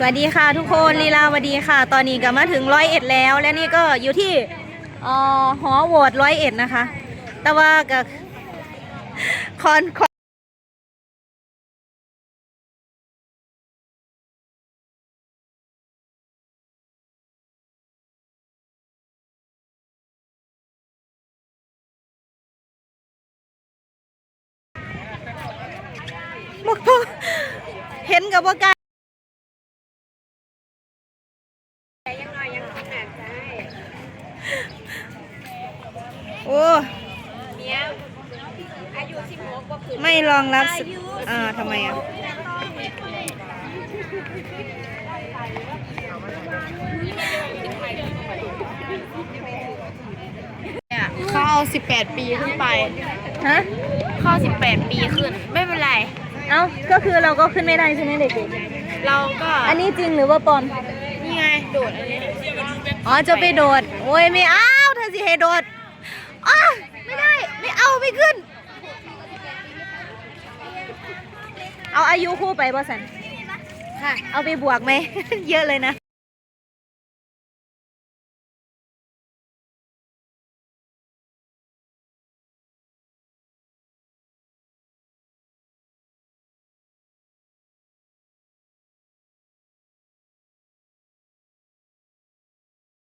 สวัสดีค่ะทุกคนลีลาวดีค่ะ ตอนนี้ก็มาถึงร้อยเอ็ดแล้ว และนี่ก็อยู่ที่หอโหวตร้อยเอ็ดนะคะ แต่ว่ากับคอนคอนเห็นกับว่ากล้าโอ้ อายุสิบหกก็คื อไม่รองรับสอ่าทำไมอะเข้าสิบแปดปีขึ้นไป ฮะเข้าสิบแปดปีขึ้น ไม่เป็นไร เอ้า ก็คือเราก็ขึ้นไม่ได้ใช่ไหมเด็กเราก็ๆ อันนี้จริงหรือว่าปลอม นี่ไงโดดอันนี้อ๋อจะไปโดด โอ้ยไม่เอาเธอสิให้โดดอ้าไม่ได้ ไม่เอาไม่ขึ้น เอาอายุคู่ไปบ่สันค่ะ เอาไปบวกไหม เยอะเลยนะ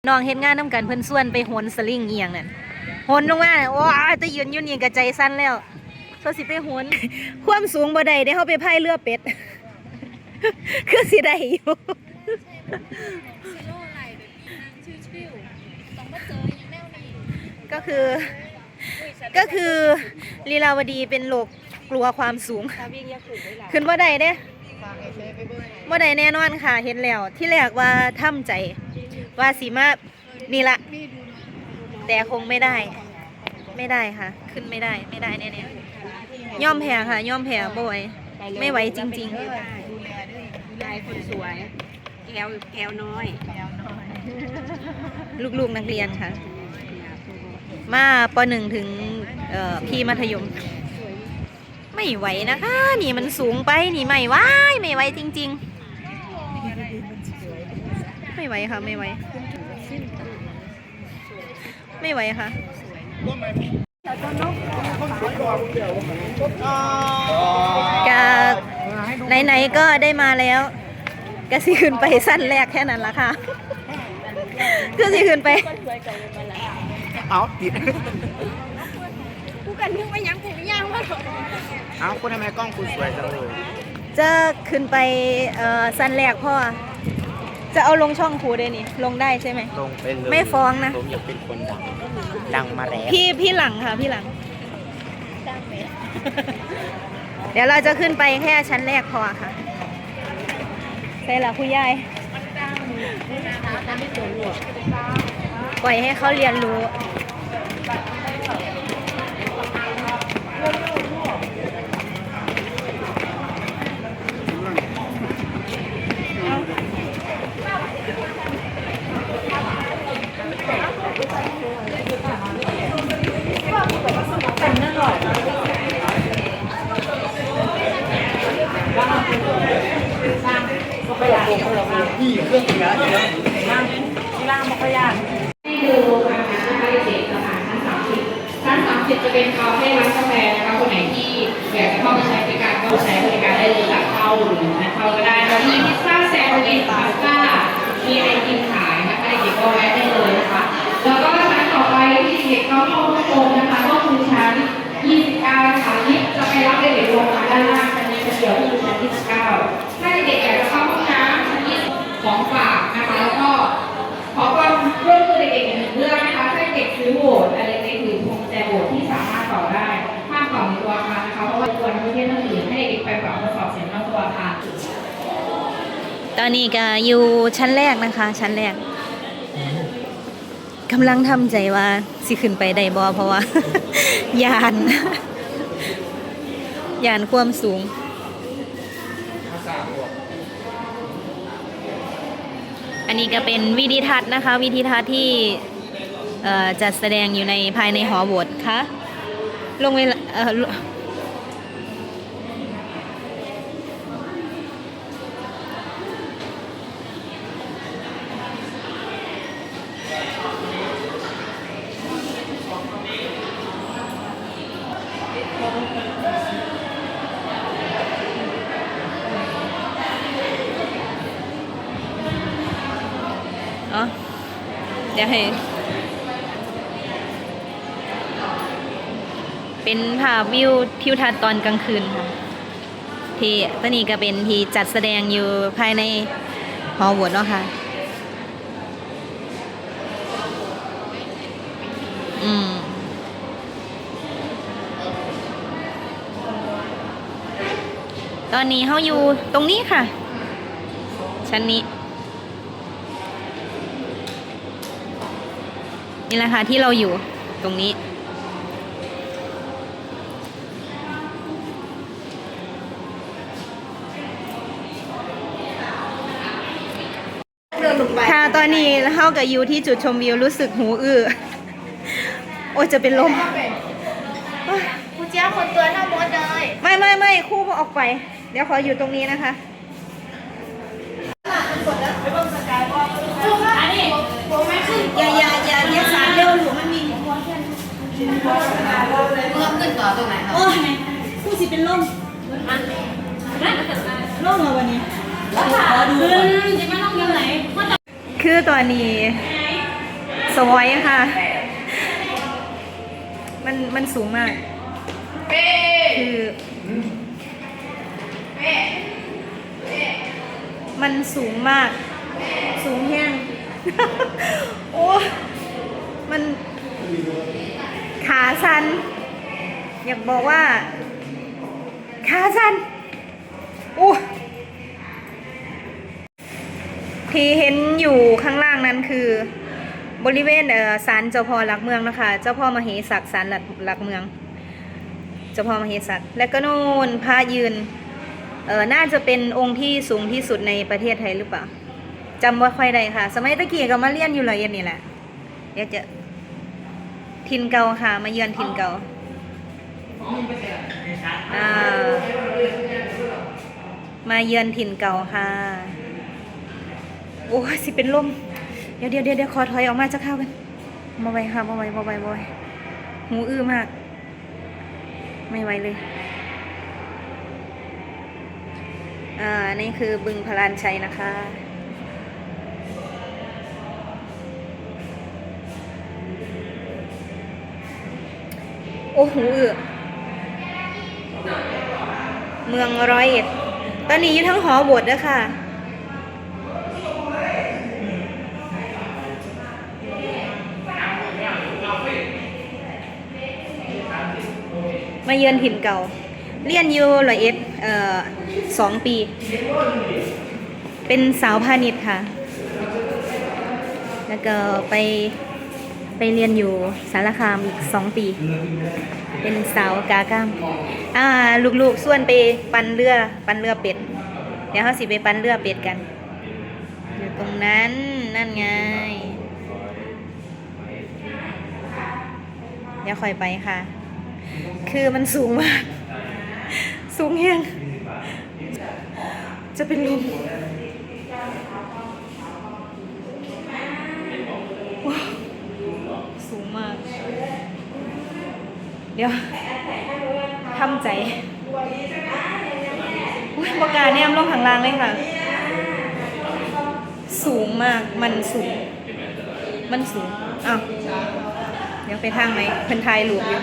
น้องเฮ็ดงานน้ำกันเพิ่นส่วนไปโหนสลิงเอียงนั่นโหนลงมาน่ะโอ้ยแตะยืนอยู่นี่ก็ใจสั่นแล้ว เขาสิไปโหนความสูงบ่ได้ได้เฮาไปพายเรือเป็ด คือสิได้อยู่ก็คือ ก็คือลีลาวดีเป็นโรคกลัวความสูงถ้าวิ่งยากขึ้นได้หลายขึ้นบ่ได้เด้บ่ได้แน่นอนค่ะเห็นแล้ว ที่แรกว่าท่ำใจ ว่าสีมานี่ละแต่คงไม่ได้ ไม่ได้ค่ะ ขึ้นไม่ได้ไม่ได้แน่ๆ ย่อมแพ้ค่ะ ย่อมแพ้บ่ไหวไม่ไหวจริงดูแลคนสวย แก้วแก้วน้อยๆลูกๆนักเรียนค่ะ มาปหนึ่งถึงเอ่อพี่มัธยม ไม่ไหวนะคะ นี่มันสูงไปนี่ไม่ไหวไม่ไหวจริง ๆ ไม่ไหวค่ะไม่ไหวไม่ไหวค่ะ กะไหนๆก็ได้มาแล้วก็สิขึ้นไปสั้นแรกแค่นั้นละค่ะก็สิขึ้นไปเอาติดกูกันนึกว่ายังกูไม่ย่างว่าเอาคุณทำไมกล้องคุณสวยจังเลยจะขึ้นไปเอ่อสั้นแรกพ่อ จะเอาลงช่องครูได้นี่ ลงได้ใช่ไหม ลงไปเลยไม่ฟ้องนะ ผมอยากเป็นคนดัง ดังมาแล้วพี่พี่หลังค่ะพี่หลัง เดี๋ยวเราจะขึ้นไปแค่ชั้นแรกพอค่ะใช่ละผู้ใหญ่ปล่อยให้เขาเรียนรู้ ให้ดูอาคารนะคะเด็กๆอาคารชั้นสามสิบชั้นสามสิบจะเป็นคาเฟ่ร้านกาแฟนะคะคนไหนที่อยากจะเข้ามาใช้บริการก็ใช้บริการได้เลยหลังเข้าหรือไม่เข้าก็ได้แล้วมีพิซซ่าแซนด์วิชค่ะ ตอนนี้ก็อยู่ชั้นแรกนะคะ ชั้นแรกกำลังทำใจว่าสิขึ้นไปได้บ่เพราะว่า ยาน ยานความสูง อันนี้ก็เป็นวิดีทัศน์นะคะ วิดีทัศน์ที่จัดแสดงอยู่ในภายในหอโบสถ์ค่ะลงเวลา เอ่อเดี๋ยวให้เป็นภาพวิวทิวทัศน์ตอนกลางคืนค่ะ ที่ตอนนี้ก็เป็นที่จัดแสดงอยู่ภายในหอโหวตเนาะค่ะ อืมตอนนี้เขาอยู่ตรงนี้ค่ะ ชั้นนี้ นี่แหละค่ะที่เราอยู่ตรงนี้ค่ะตอนนี้เรากับอยู่ที่จุดชมวิวรู้สึกหูอื้อ โอ้ยจะเป็นลมกูเจ้าคนตัวเท่ามดเลย ไม่ไม่ไม่คู่พอออกไป เดี๋ยวขออยู่ตรงนี้นะคะ อย่าอย่าอย่าเรียกสารเร็วหรือมันมี เพิ่มขึ้น ต่อตรงไหนครับโอ้ยคู่สิเป็นลมลมเหรอวันนี้ขอดูก่อนจะไม่ต้องยังไงคือตอนนี้สวอยค่ะ มันมันสูงมาก คือมันสูงมาก สูงแห้งโอ้ มันขาชัน อยากบอกว่าขาชันโอ้ที่เห็นอยู่ข้างล่างนั้นคือบริเวณเอ่อศาลเจ้าพ่อหลักเมืองนะคะ เจ้าพ่อมเหสักศาลหลักหลักเมือง เจ้าพ่อมเหสักและก็โน่นพระยืนเออน่าจะเป็นองค์ที่สูงที่สุดในประเทศไทยหรือเปล่าจำว่าค่อยได้ค่ะ สมัยตะกี้ก็มาเรียนอยู่ละเอียนี่แหละอยากจะทินเก่าค่ะ มาเยือนทินเก่าอ่า มาเยือนถิ่นเก่าค่ะ โอ้สิเป็นลม เดี๋ยวเดี๋ยวเดี๋ยวขอถอยออกมาจะเข้ากันมาไวค่ะมาไวมาไวมาไวหูอื้อมาก ไม่ไหวเลย อ่า นี่คือบึงพลานชัยนะคะโอ้โหอื้อ เมืองร้อยเอ็ด ตอนนี้อยู่ทั้งหอโบสถ์ด้วค่ะมาเยือนถิ่นเก่า เรียนอยู่ร้อยเอ็ดเอ่อสองปี เป็นสาวพาณิชย์ค่ะ แล้วก็ไป ไปเรียนอยู่สารคามอีกสองปี เป็นสาวกากามอ่าลูกๆส่วนไปปันเรือปันเรือเป็ด เดี๋ยวเขาสิไปปันเรือเป็ดกันอยู่ตรงนั้นนั่นไง เดี๋ยวคอยไปค่ะ คือมันสูงมาก สูงแห้งจะเป็นลมว้าวสูงมาก เดี๋ยวทำใจอุ๊ยประกล้าศเนี่ยลงข้างล่างเลยค่ะ สูงมากมันสูง มันสูงอ้าวเดี๋ยวไปทางไหนเพิ่นทายหลูกอยู่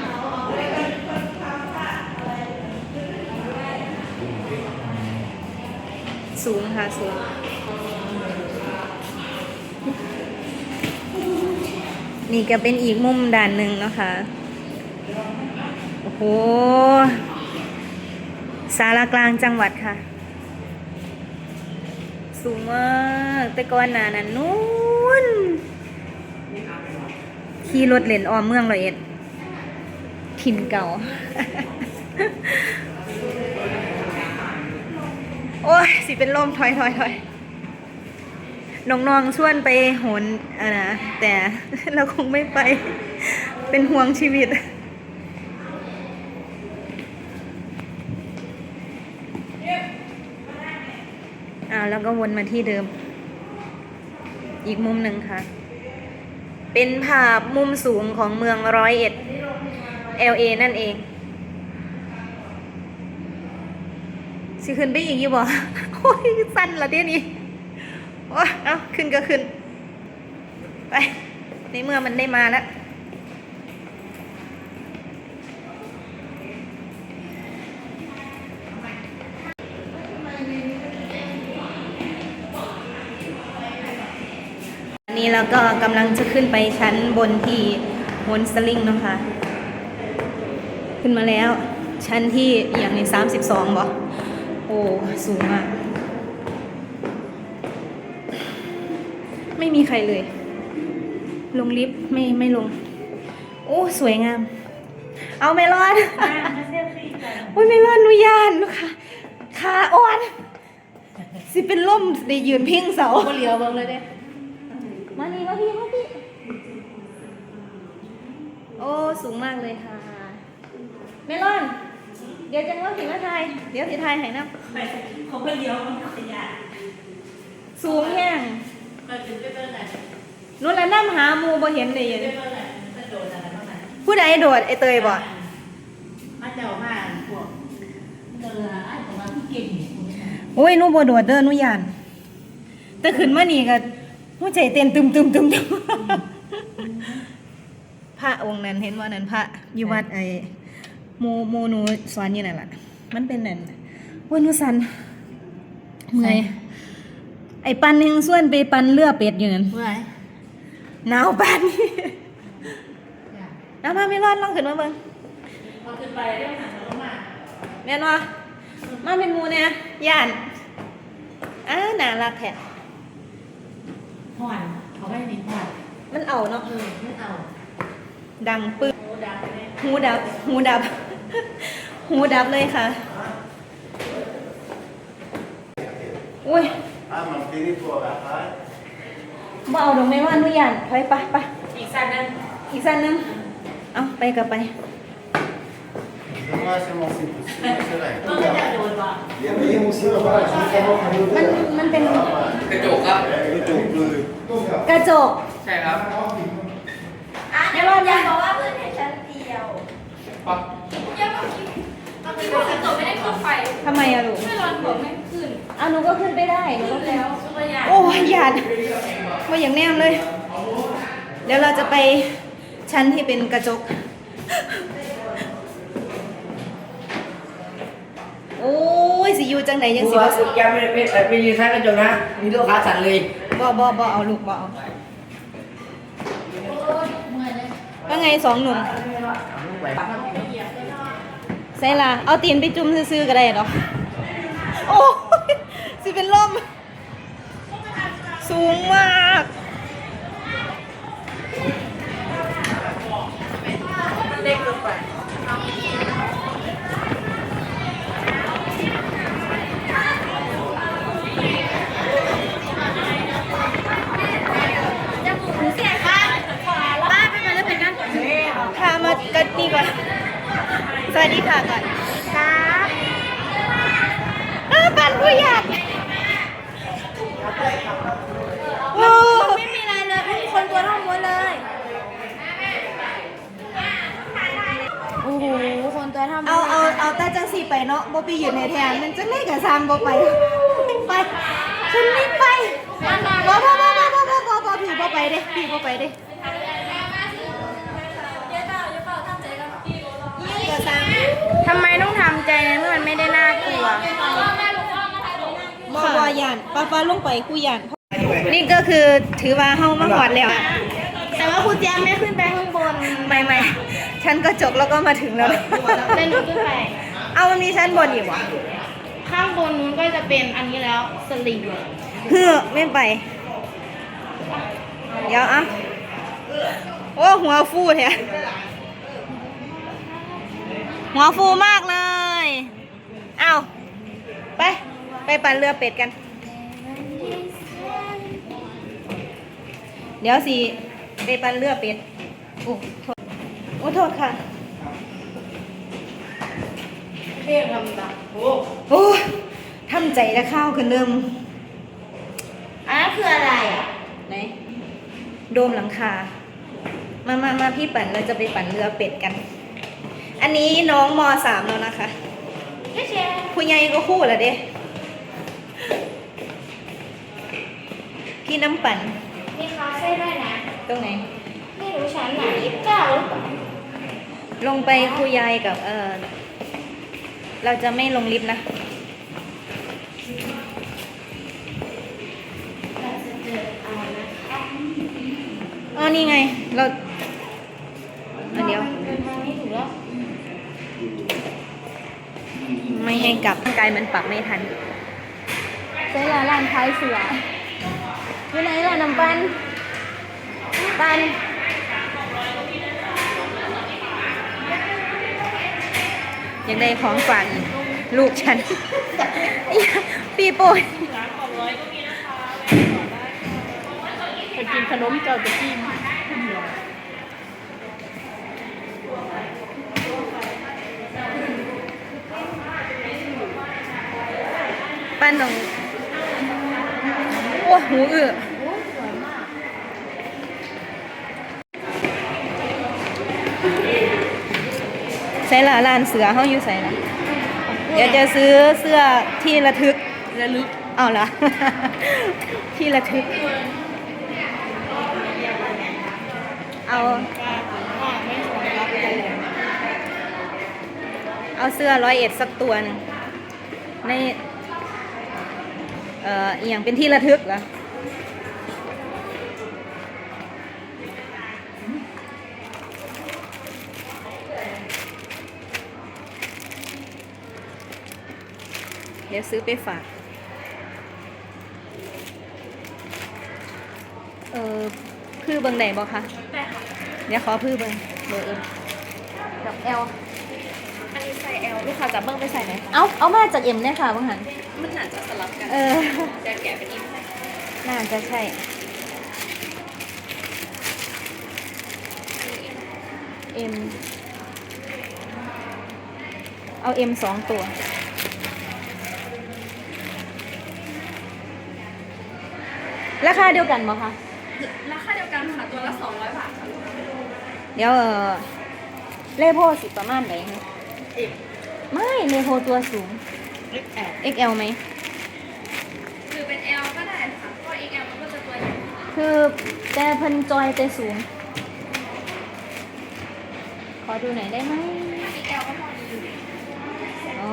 สูงค่ะสูงนี่ก็เป็นอีกมุมด้านหนึ่งนะคะ หสารกลางจังหวัดค่ะ สูงมากแต่ก่อนหนานั้นนู้นขี่รถเล่นออมเมืองร้อยเอ็ดถิ่นเก่า โอ้ย สิเป็นลมถอยถอยถอยน้องๆชวนไปโหนอะนะแต่เราคงไม่ไป เป็นห่วงชีวิต อ้าว แล้วก็วนมาที่เดิม อีกมุมหนึ่งค่ะ เป็นภาพมุมสูงของเมืองร้อยเอ็ด LA นั่นเองสิขึ้นไปอีกอยู่บ่โอ้ยสั้นละเดี๋ยวนี้โอ้ยเอาขึ้นก็ขึ้น ไป ในเมื่อมันได้มาแล้ว นนี้เราก็กำลังจะขึ้นไปชั้นบนที่บนสลิงนะคะ ขึ้นมาแล้ว ชั้นที่อย่างในสามสิบสองบ่โอ้ สูงมาก ไม่มีใครเลย ลงลิฟต์ไม่ไม่ลง โอ้ สวยงาม เอาไม่รอดโอ้ยไม่รอดนุยานลูกค่ะขาอ่อน สิเป็นล่มได้ยืนพิงเสาก็เลี้ยวเบิ่งเลยเด้ มานี่มาพี่มาพี่ โอ้ สูงมากเลยค่ะ เมลอน เดี๋ยวจังว่าสิมาไทย เดี๋ยวสิไทยให้น้ำเขาก็เลี้ยวมันขยะสูงแห้งก็ถึงไปเบิ่งอะนู้นแล้วน้ำหาหมูบ่เห็นเลยยันไปเบิ่งอะมันโดนอะไรบ้างอะผู้ใดโดดไอเตยบ่มาเจ้ามาพวกเออไอ้ของมันที่เก่งนี่โอ้ยหนูบ่โดดเด้อหนูยานแต่ขึ้นมานี่ก็ หัวใจเต้นตึมตึมตึมตึมพระองค์นั้นเห็นว่านั้นพระอยู่วัดไอ้หมูหมูหนูสอนอยู่นั่นล่ะมันเป็นนั่นโอ้ยหนูสันเมื่อยไอ้ปันแห่งส่วนไปปันเรือเป็ดอยู่นั่นเมื่อยหนาวปานนี้น้ำมาไม่รอดลองขึ้นมาเบิ่งพอขึ้นไปเรื่องหันลงมาแม่นว่ามาเป็นหมูเนี่ยย่านอ้าน่ารักแท้ ห่อนเขาไม่มีห่อนมันเอาเนาะ เออไม่เอาดังปึ๊บโอ้ดังเลยหูดับ หูดับ หูดับเลยค่ะ อุ้ย Ah, manteni tua garrafa. บ่เอาดอกไม้ว่านุยานไปไปไป อีกสั้นนึงอีกสั้นหนึง เอาไปกับไป Não vai ser mais simples. Você vai. ก็ไม่จะโดนบ่มันมันเป็นกระจกครับ กระจก ใช่ครับแม่รอดยังบอกว่าเพื่อนเห็นชั้นเดียวยังเมื่อกี้เมื่อกี้บอกกระจกไม่ได้ขึ้นไปทำไมอะลูกไม่รอนบอกไม่ขึ้นเอาหนูก็ขึ้นไปได้หนูก็ขึ้นแล้วสุภยาโอ้ยหยาดมาอย่างแนมเลย เดี๋ยวเราจะไปชั้นที่เป็นกระจก โอ้ยสิอยู่จังไหนยังสิตัวว่าสุดยังไม่ไม่ไม่ยืนท้ายกระจกนะ มีลูกค้าสั่นเลยบ่บ่บ่เอาลูกบ่เอาว่าไงสองหนุ่มใส่ละเอาตีนไปจุ่มซื่อๆก็ได้ดอกโอ้ยสิเป็นลมสูงมาก ก็ดีกว่าสวัสดีค่ะก่อน ครับอ้าวปันผู้ใหญ่อ้ไม่มีอะไรเลยทุกคนตัวเท่าหมดเลย โอ้โห คนตัวเท่าหมดเอาเอาเอาตาจังสีไปเนาะบ่ไปอยู่ในแทนมันจะเล่นกับซางบ่ไป ไปคุณรีบไปบ่บ่บ่บ่บ่บ่บ่ผีบ่ไปเด้ผีบ่ไปเด้ ทำไมต้องทำใจในเมื่อมันไม่ได้น่ากลัวบ่บ่ย่านป้าป้าลงไปกูย่านนี่ก็คือถือว่าเฮามาหอดแล้วแต่ว่าครูเจียมไม่ขึ้นไปข้างบนไม่ไม่ชั้นกระจกแล้วก็มาถึงแล้วเลยหนูขึ้นไปเอามันมีชั้นบนอีกวะข้างบนนู้นก็จะเป็นอันนี้แล้วสลิงเฮือไม่ไป เดี๋ยวอะโอ้หัวฟูแท้ หัวฟูมากเลย เอาไป ไปปั่นเรือเป็ดกัน เดี๋ยวสิ ไปปั่นเรือเป็ด โอ้โทษโอ้โทษค่ะเรียกลำดับโอ้โอ้ยทำใจจะข้าวขึ้นเริ่มอันนั้นคืออะไรอะ ไหน โดมหลังคา มามามาพี่ปั่นเราจะไปปั่นเรือเป็ดกัน อันนี้น้องมสามแล้วนะคะไม่ใช่ผู้ใหญ่ก็คู่แล้วเด้พี่น้ำปั่นมีคาเฟ่ด้วยนะ ตรงไหนรู้ชั้นไหนยี่สิบเก้าหรือเปล่าลงไปคุยยายกับเออเราจะไม่ลงลิฟต์นะอ๋อนี่ไง เราอะเดี๋ยว ไม่ให้กลับร่างกายมันปรับไม่ทันใช้ลาร้านท้ายเสืออยู่ไหนล่ะน้ำปันปันยังได้ของฝากอีกลูกฉันปีโป้ยไปกินขนมเจ้าจะกิน ป้านองโอ้หูอื้อใส่ละลานเสือเขาอยู่ใส่ละเดี๋ยวจะซื้อเสื้อที่ระทึกระลึกเอาละที่ระทึก เอาเอาเสื้อร้อยเอ็ดสักตัวหนึงใน เอ่ออหย่างเป็นที่ระทึกเหรอเดี๋ยวซื้อไปฝาก เออพือเบิงไหนบอกคะ ได้ค่ะ เดี๋ยวขอพือเบิงเบอร์เอ็มกับเอลอันนี้ใส่เอลลูกค้าจะเบิ้งไปใส่ไหน เอาเอามาจากเอ็มเนี่ยค่ะบังหัน มันอาจจะสลับกันเออ จะแกะเป็นอินน่าจะใช่เอ็มเอาเอ็มสองตัว ราคาเดียวกันบ่คะ ราคาเดียวกันค่ะตัวละ200บาทค่ะเดี๋ยวเออเลโพสิประมาณไหนคะไม่เลโพตัวสูง XL ไหม หรือเป็น L ก็ได้ค่ะเพราะ XL มันก็จะตัวใหญ่คือแต่เพิ่นจอยแต่สูง ขอดูหน่อยได้ไหมถ้า XL ก็พอดีอยู่อ๋อ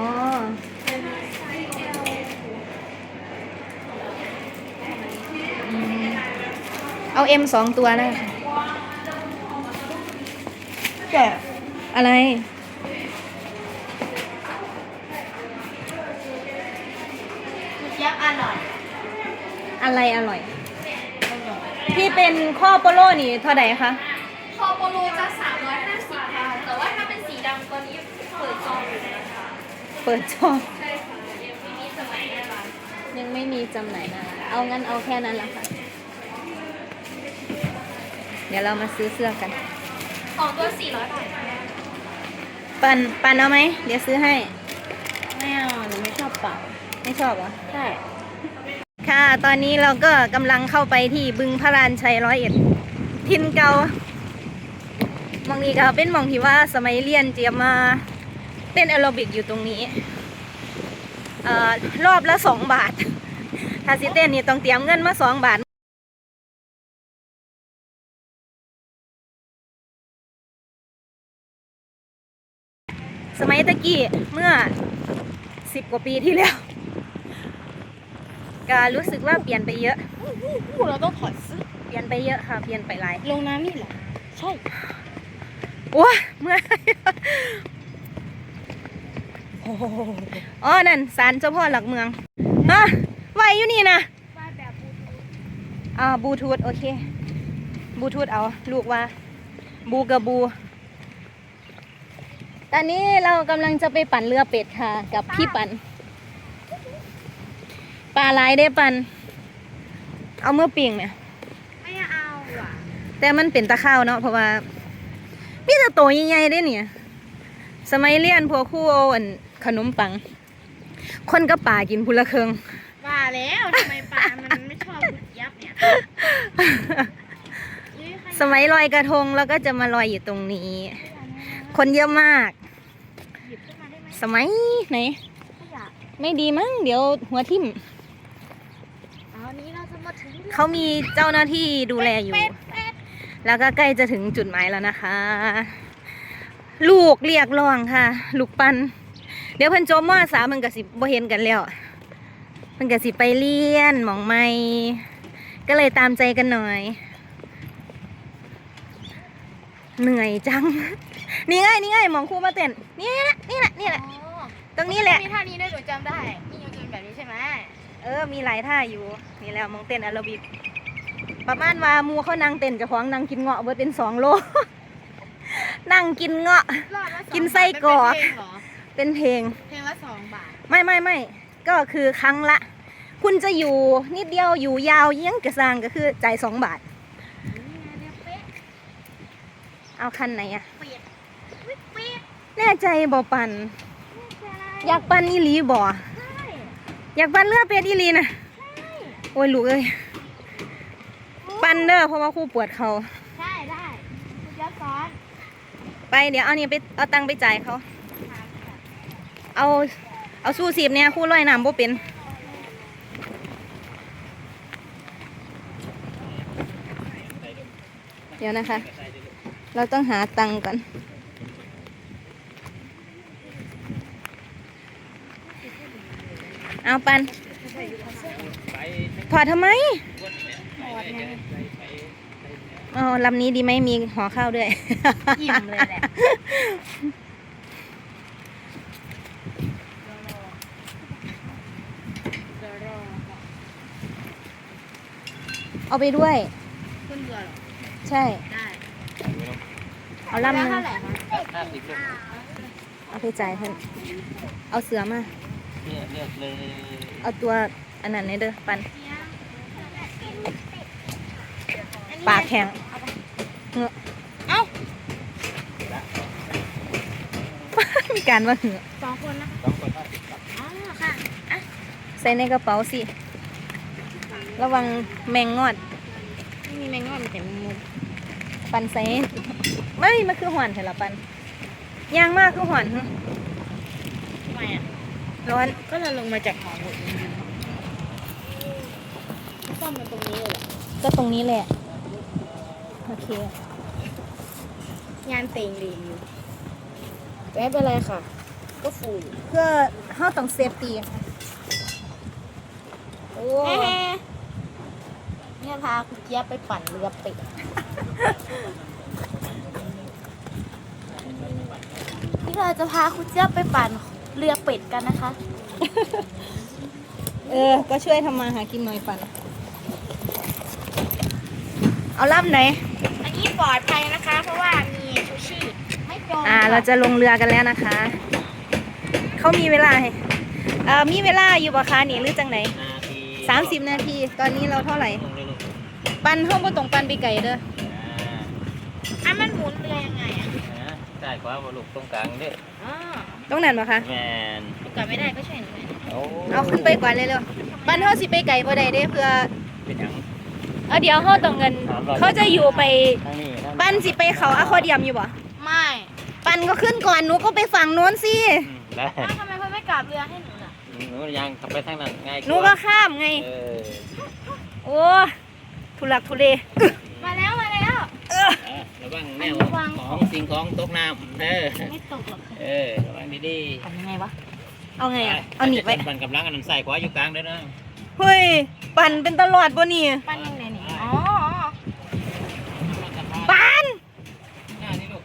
อืมเอาเอ็มสองตัวนะแกะอะไร ร่อยอะไรอร่อย ที่เป็นข้อโปโลนี่เท่าไหร่คะคอโปโลจะ350ค่ะแต่ว่าถ้าเป็นสีดำตัวนี้เปิดจองอยู่นะคะเปิดจองใช่ค่ะยังไม่มีสมัยหน้าร้านยังไม่มีจำหน่ายนะเอางั้นเอาแค่นั้นละค่ะ เดี๋ยวเรามาซื้อเสื้อกัน ของตัว 400 บาทค่ะปันปันเอาไหมเดี๋ยวซื้อให้ ไม่เอาหนูไม่ชอบเปล่าไม่ชอบเหรอใช่ ค่ะ ตอนนี้เราก็กำลังเข้าไปที่บึงพระรานชัยร้อยเอ็ด ทินเกามองนี้ก็เป็นมองที่ว่าสมัยเรียนเจียมมาเต้นแอโรบิกอยู่ตรงนี้เอ่อรอบละสองบาท ถ้าสิเต้นนี่ต้องเตรียมเงินมาสองบาทสมัยตะกี้เมื่อสิบกว่าปีที่แล้ว ก็รู้สึกว่าเปลี่ยนไปเยอะ พวกเราต้องถอดเสื้อเปลี่ยนไปเยอะค่ะ เปลี่ยนไปหลายลงน้ำนี่เหรอใช่โอ้ยเมื่อยอ๋อนั่นศาลเจ้าพ่อหลักเมืองฮะไหวอยู่นี่นะอ่าบลูทูธโอเคบลูทูธเอา ลูกว่า บูกับบู ตอนนี้เรากำลังจะไปปั่นเรือเป็ดค่ะ กับพี่ปั่นป ลาลายได้ปั่นเอาเมื่อปิงเนี่ยไม่เอาอะแต่มันเป็นตะข้าวเนาะเพราะว่ามีแต่โตใหญ่ๆได้เนี่ย สมัยเรียนพวกครู่เอาอันขนมปัง คนก็ป่ากินพุละเคิงว่าแล้วทำไมปลามันไม่ชอบบุดยับเนี่ยอุ๊ยใครสมัยลอยกระทงเราก็จะมาลอยอยู่ตรงนี้ คนเยอะมากหยิบขึ้นมาได้ไหมสมัยไหนขยะไม่ดีมั้งเดี๋ยวหัวทิ่ม เอาอันนี้เราจะมาถึงเรื่องเขามีเจ้าหน้าที่ดูแลอยู่เป็ดเป็ดแล้วก็ใกล้จะถึงจุดหมายแล้วนะคะ ลูกเรียกร้องค่ะ ลูกปัน เดี๋ยวเพิ่นจบมสามมันก็สิบ่เห็นกันแล้วมันก็สิไปเรียนหมองไม่ก็เลยตามใจกันหน่อย เหนื่อยจัง นี่ไงนี่ไงหมองครูมาเต้นนี่แหละนี่แหละนี่แหละตรงนี้แหละมีท่านี้ด้วยหนูจำได้นี่ยังจะเป็นแบบนี้ใช่ไหม เออ มีหลายท่าอยู่ นี่แหล้วมองเต้นแอโรบิกประมาณว่าหมูเขานั่งเต้นเจะของนั่งกินเงาะเบิดเป็นสองโล นั่งกินเงาะ รอบละสองกินไส้กรอกบาทเป็นเพลงเหรอเป็นเพลง เพลงละสองบาทไม่ไม่ไม่ก็คือครั้งละ คุณจะอยู่นิดเดียวอยู่ยาวเยี่ยงกระซางก็คือจ่ายสองบาทเอาคันไหนอะเปียกวิปปีดแน่ใจบ่ปัน อยากปันอีหลีบ่ อยากปันเลือเป็ดอีหลีนะโอ้ยลูกเอ้ยปันเด้อเพราะว่าครูปวดเขาใช่ได้คุณจะสอนไปเดี๋ยวเอาเนี่ยไปเอาตังค์ไปจ่ายเขาเอาเอาสู้สีบเนี่ยครู่ร้อยน้ำบ่เป็นเดี๋ยวนะคะ เราต้องหาตังค์ก่อน เอาปันถอดทำไมอ๋อลำนี้ดีไหมมีห่อข้าวด้วยอิ่มเลยแหละเอาไปด้วยคุณเบื่อเหรอ ใช่ ได้ เอาลำหนึงเท่าไหร่คะเอาไปจ่ายเพิ่นเอาเสือมา เนี่ยเลือกเลยเอาตัวอันนั้นในเด้อปันปากแข็งเหงือเอ้ามีการว่าเหงือสองคนนะสองคนห้าสิบอ๋อค่ะใส่ในกระเป๋าสิ ระวังแมงงอด ไม่มีแมงงอดมีแต่แมงมุมปันใส่ไม่มันคือหวานเถอะละปันยางมากคือหวานหึทำไมอะ ร้อนก็จะลงมาจากหอหมดจริงๆซ่อมมันตรงนี้เลยเหรอก็ตรงนี้แหละ โอเค งานเต็งดีอยู่แต่ไม่เป็นไรค่ะ ก็ฟูอยู่เพื่อเขาต้องเซฟตี้โอ้เนี่ยพาคุณเจี๊ยบไปปั่นเรือเป็ดนี่เราจะพาคุณเจี๊ยบไปปั่น เรือเป็ดกันนะคะ เออ ก็ช่วยทำมาหากินหน่อยปันเอาล่ำไหน อันนี้ปลอดภัยนะคะ เพราะว่ามีชูชีพไม่จมอ่า เราจะลงเรือกันแล้วนะคะ เขามีเวลาให้เอ่อมีเวลาอยู่ปะคะนี่หรือจังไหนนาทีสามสิบนาที ตอนนี้เราเท่าไหร่ลงเลยลูกปันห้องบ่ตรงปันไปไก่เด้ออ่าอะมันหมุนเรือยังไงอะนะใช่ขวาบลูกตรงกลางเด้ออ๋อ ต้องนั่นปะคะแมนก่อนไม่ได้ก็ช่วยหนูหน่อยโอ้เอาขึ้นไปก่อนเลยเร็วปันเขาสิไปไก่บ่ได้เด้เพื่อเป็นหยังเอาเดี๋ยวเขาต้องเงิน เขาจะอยู่ไปทางนี้ทางปันสิไปเขาอะคอเดียมอยู่บ่ไม่ปันก็ขึ้นก่อนหนูก็ไปฝั่งโน้นสิอืมได้อ้าวทำไมเพื่อนไม่กลับเรือให้หนูล่ะหนูยังทำไปทางนั้นง่ายว่าหนูก็ข้ามไง เออโอ้ทุลักทุเลมาแล้วมาแล้ว อะระวังแนวระวังของสิ่งของตกน้ำเออไม่ตกหรอกเออระวังดีทำยังไงวะ เอาๆไงอะเอาหนีบไว้ปั่นกับล้างอันนั้นใส่ขวาอยู่กลางเด้อนะเฮ้ย ปั่นเป็นตลอดบ่นี่ ปั้นยังไงนี่อ๋อปันหน้านี่ลูก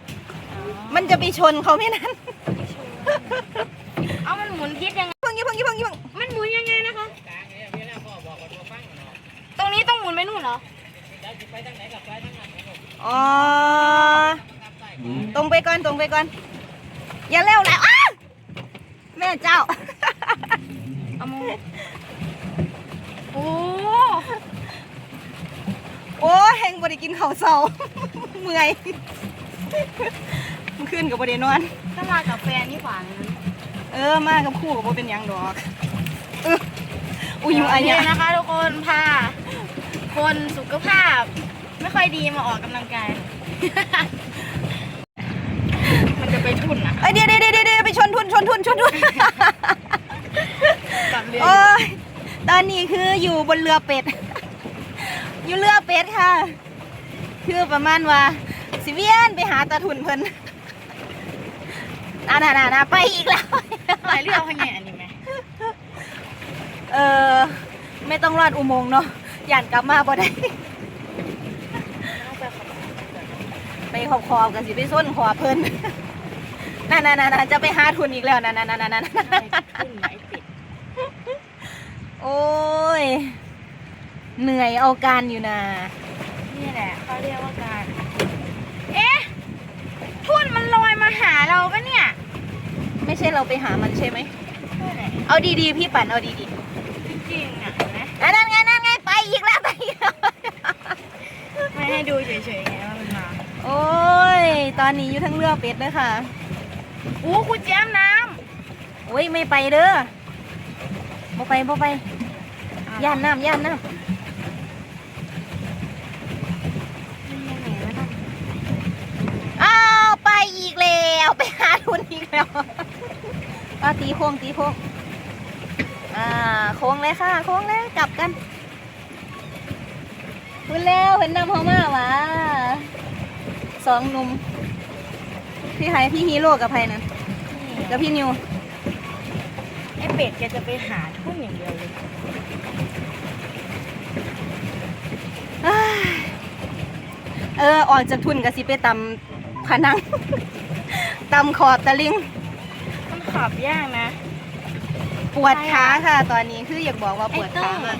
มันจะไปชนเขาไม่นั้นเอามันหมุนทิศยังไงเพิ่งยี่เพิ่งยี่เพิ่งยี่เพิ่งมันหมุนยังไงนะคะ กลางเนี่ยมีแล้วพ่อบอกว่าตัวฟังเนาะตรงนี้ต้องหมุนไปนู่นเหรอได้สิไปทางไหนกับไปทางนั้นลูก อ๋อ ตรงไปก่อนตรงไปก่อน อย่าเร็วแล้วอ้าวแม่เจ้าเอามาโอ้โอ้ยแหงบ่ได้กินข้าวเช้าเมื่อยเมื่อคืนกับบ่ได้นอนถ้ามากับแฟนนี่หวานเลยนะเออมากับคู่กับบ่เป็นหยังดอกเอออุ้ยอยู่อันเนี้เนี้ยนะคะทุกคนพาคนสุขภาพ ไม่ค่อยดีมาออกกำลังกาย มันจะไปทุ่นนะเอ้ยเดี๋ยวเดี๋ยวเดี๋ยวเดี๋ยวไปชนทุนชนทุนชนทุนกลับเรือโอ้ยตอนนี้คืออยู่บนเรือเป็ด อยู่เรือเป็ดค่ะ คือประมาณว่า สิเวียนไปหาตาทุนเพิ่นอ่าน่าๆๆไปอีกแล้วหมายเรียกว่าไงอันนี้ไหมเออไม่ต้องรอดอุโมงค์เนาะย่านกลับมาบ่ได้ ไปขอบขอบๆกันสิไปส้นขอเพิ่นนั่นๆๆๆจะไปหาทุนอีกแล้วนั่นๆๆๆขึ้นไหมติดโอ้ย เหนื่อยเอาการอยู่นะนี่แหละเขาเรียกว่าการ เอ๊ะทุ่นมันลอยมาหาเราปะเนี่ย ไม่ใช่เราไปหามันใช่ไหมทุ่นไหนเอาดีๆพี่ปั่นเอาดีจริงๆอะเห็นไหมๆอะนั่นไงนั่นไงไปอีกแล้วไปอีกแล้วไม่ให้ดูเฉยๆไงว่ามันมา โอ้ย ตอนนี้อยู่ทั้งเรือเป็ดเลยค่ะ อู้คุณแจ้มน้โอ้ยไม่ไปเด้อบ่ไปบ่ไปำย่านน้ำย่านน้ำอ้าวไปอีกแล้ว ไปหาทุนอีกแล้วเอาตีโค้งตีโค้งอ่าโค้งเลยค่ะโค้งเลยกลับกันคุณแล้วเห็นนำเขามาวะ สองหนุ่มพี่ไฮพี่ฮีโร่กับไพนั้นกับพี่นิวไอ้เป็ดแกจะไปหาทุ่นอย่างเดียวเลยอ้ายเออออกจากทุนก็สิไปตำผนัง ตำขอบตะลิงมันขับยากนะ ปวดขาค่ะ ตอนนี้คืออยากบอกว่าปวดขามาก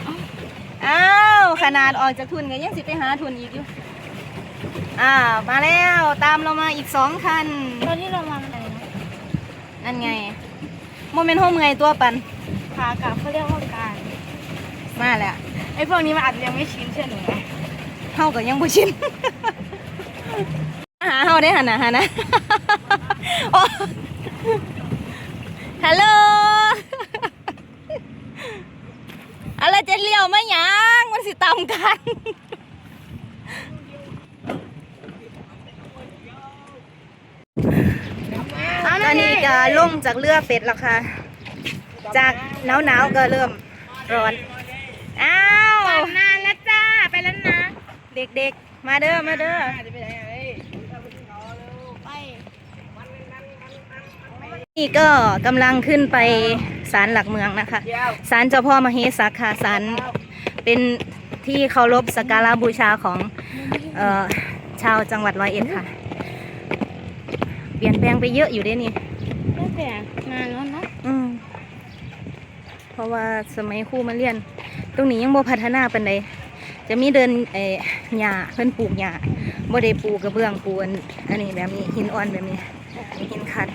อ้าวขนาดออกจากทุนก็ยังสิไปหาทุนอีกอยู่ อ่ามาแล้วตามเรามาอีกสองคัน ตอนที่เรามาไหนนะนั่นไงโมเมนต์ห้องเงยตัวปัน ขากลับเขาเรียกว่าการมาแล้วไอ้พวกนี้มันอาจจะยังไม่ชินเชื่อหนูไหมเฮาก็ยังบ่ชิน หาเฮาได้หันนะหันนะโอ้ฮัลโหลอะไรจะเลี้ยวมาหยังมันสิตามกัน ตอนนี้ก็ลงจากเรือเป็ดแล้วค่ะ จากหนาวหนาวๆก็เริ่มร้อน อ้าวนานแล้วจ้า ไปแล้วนะ เด็กๆ มาเด้อ มาเด้อไปนี่ก็กำลังขึ้นไปศาลหลักเมืองนะคะ ศาลเจ้าพ่อมเหสักค่ะศาลเป็นที่เคารพสักการะบูชาของเอ่อชาวจังหวัดร้อยเอ็ดค่ะเป ลี่ยนแปลงไปเยอะอยู่เด้นี่ตั้งแต่นานแล้วนะอืมเพราะว่าสมัยครู่มาเรียน ตรงนี้ยังบ่พัฒนาปานใดจะมีเดินเอ่อหญ้าเพิ่นปลูกหญ้าบ่ได้ปลูกกระเบื้องปูนอันนี้แบบนี้หินอ่อนแบบนี้หินขัด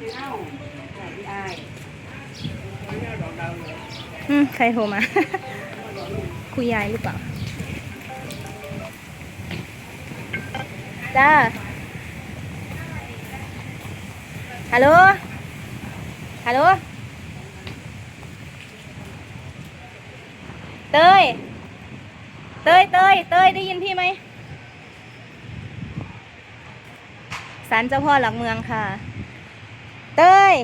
อื มใครโทรมา คุยยายหรือเปล่า จ้า ฮัลโหล ฮัลโหล เตย เตย เตย เตย ได้ยินพี่ไหมศาลเจ้าพ่อหลักเมืองค่ะ เตย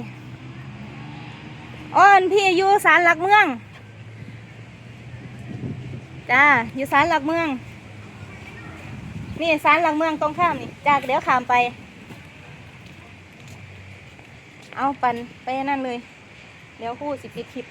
อ้อนพี่อยู่ศาลหลักเมือง จ้า อยู่ศาลหลักเมือง นี่ศาลหลักเมืองตรงข้ามนี่จากเดี๋ยวขามไป เอาปันไปนั่นเลย เดี๋ยวคู่สิปิดคลิป